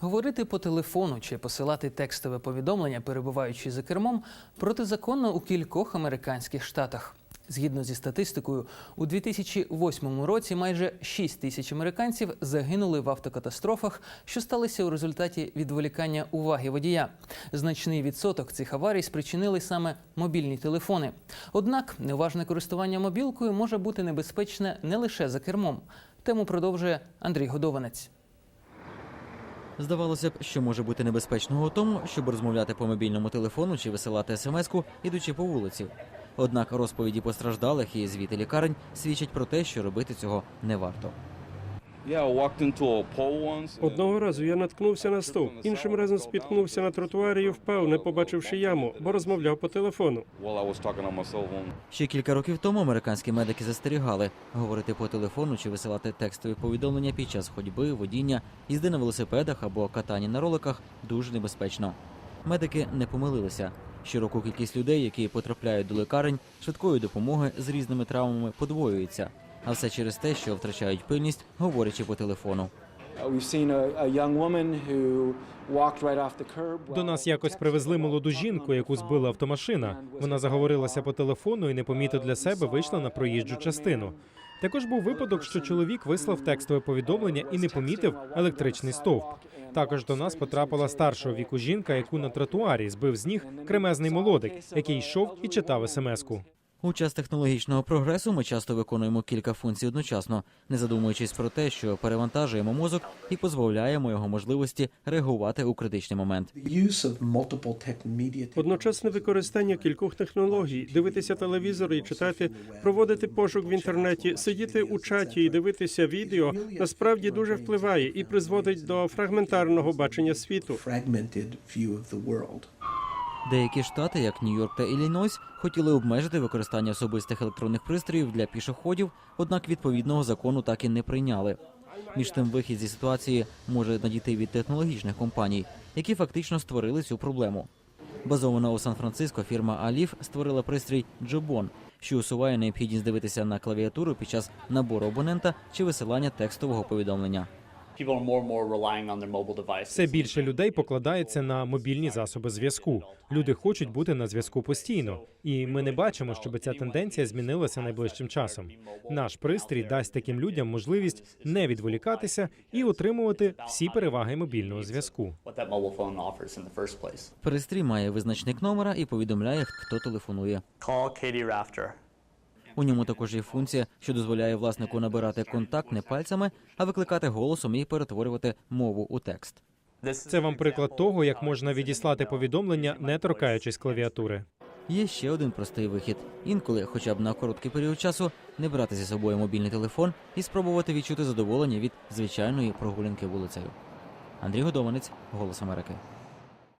Говорити по телефону чи посилати текстове повідомлення, перебуваючи за кермом, протизаконно у кількох американських штатах. Згідно зі статистикою, у 2008 році майже 6 тисяч американців загинули в автокатастрофах, що сталися у результаті відволікання уваги водія. Значний відсоток цих аварій спричинили саме мобільні телефони. Однак неуважне користування мобілкою може бути небезпечне не лише за кермом. Тему продовжує Андрій Годованець. Здавалося б, що може бути небезпечного у тому, щоб розмовляти по мобільному телефону чи висилати смс-ку, ідучи по вулиці. Однак розповіді постраждалих і звіти лікарень свідчать про те, що робити цього не варто. Одного разу я наткнувся на стовп, іншим разом спіткнувся на тротуарі і впав, не побачивши яму, бо розмовляв по телефону. While I was talking on my cell phone. Ще кілька років тому американські медики застерігали говорити по телефону чи висилати текстові повідомлення під час ходьби, водіння, їзди на велосипедах або катання на роликах дуже небезпечно. Медики не помилилися. Щороку кількість людей, які потрапляють до лікарень швидкої допомоги з різними травмами, подвоюється. А все через те, що втрачають пильність, говорячи по телефону. Uh. До нас якось привезли молоду жінку, яку збила автомашина. Вона заговорилася по телефону і непомітно для себе вийшла на проїжджу частину. Також був випадок, що чоловік вислав текстове повідомлення і не помітив електричний стовп. Також до нас потрапила старшого віку жінка, яку на тротуарі збив з ніг кремезний молодик, який йшов і читав смс-ку. У час технологічного прогресу ми часто виконуємо кілька функцій одночасно, не задумуючись про те, що перевантажуємо мозок і позбавляємо його можливості реагувати у критичний момент. Одночасне використання кількох технологій, дивитися телевізор і читати, проводити пошук в інтернеті, сидіти у чаті і дивитися відео насправді дуже впливає і призводить до фрагментарного бачення світу. Деякі штати, як Нью-Йорк та Іллінойс, хотіли обмежити використання особистих електронних пристроїв для пішоходів, однак відповідного закону так і не прийняли. Між тим, вихід зі ситуації може надійти від технологічних компаній, які фактично створили цю проблему. Базована у Сан-Франциско фірма Аліф створила пристрій Джобон, що усуває необхідність дивитися на клавіатуру під час набору абонента чи висилання текстового повідомлення. People are more and more relying on their mobile devices. Все більше людей покладається на мобільні засоби зв'язку. Люди хочуть бути на зв'язку постійно, і ми не бачимо, щоб ця тенденція змінилася найближчим часом. Наш пристрій дасть таким людям можливість не відволікатися і отримувати всі переваги мобільного зв'язку. What that mobile phone offers in the first place. Пристрій має визначник номера і повідомляє, хто телефонує. Call Katie Rafter. У ньому також є функція, що дозволяє власнику набирати контакт не пальцями, а викликати голосом і перетворювати мову у текст. Це вам приклад того, як можна відіслати повідомлення, не торкаючись клавіатури. Є ще один простий вихід: інколи, хоча б на короткий період часу, не брати зі собою мобільний телефон і спробувати відчути задоволення від звичайної прогулянки вулицею. Андрій Годованець, Голос Америки.